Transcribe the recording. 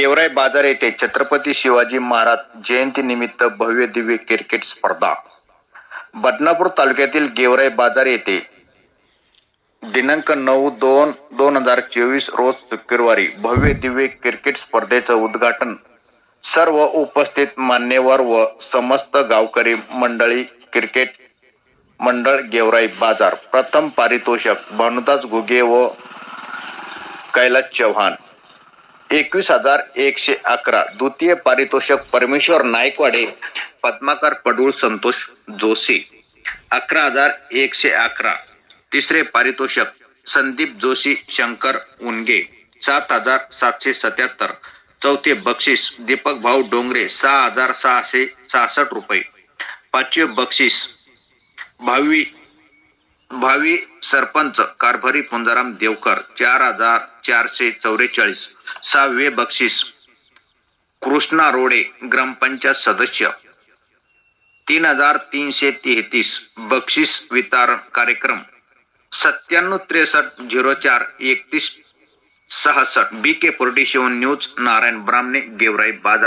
गेवराई बाजार येथे छत्रपती शिवाजी महाराज जयंती निमित्त भव्य दिव्य क्रिकेट स्पर्धा. बदनापूर तालुक्यातील गेवराई बाजार येथे दिनांक नऊ दोन दोन हजार चोवीस रोज शुक्रवारी भव्य दिव्य क्रिकेट स्पर्धेचं उद्घाटन सर्व उपस्थित मान्यवर व समस्त गावकरी मंडळी क्रिकेट मंडळ गेवराई बाजार प्रथम पारितोषक भानुदास घुगे व कैलास चव्हाण. एकवीस हजार एकशे अकरा. द्वितीय पारितोषक परमेश्वर नायकवाडे पद्माकर पडूळ संतोष जोशी. अकरा हजार एकशे अकरा. तिसरे पारितोषक संदीप जोशी शंकर उनगे. सात हजार सातशे सत्याहत्तर. चौथे बक्षीस दीपक भाऊ डोंगरे सहा हजार सहाशे सहासष्ट रुपये. पाचवे बक्षीस भावी भावी सरपंच कारभारी पुंजाराम देवकर चार हजार चारशे चौवेचाळीस सहावे बक्षीस. कृष्णा रोडे ग्रामपंचायत सदस्य. तीन हजार तीनशे तेहतीस बक्षीस वितरण कार्यक्रम. सत्त्याण्णव त्रेसष्ट झिरो चार एकतीस सहासष्ट. B K forty seven news Narayan Brahmane Georai बाजार.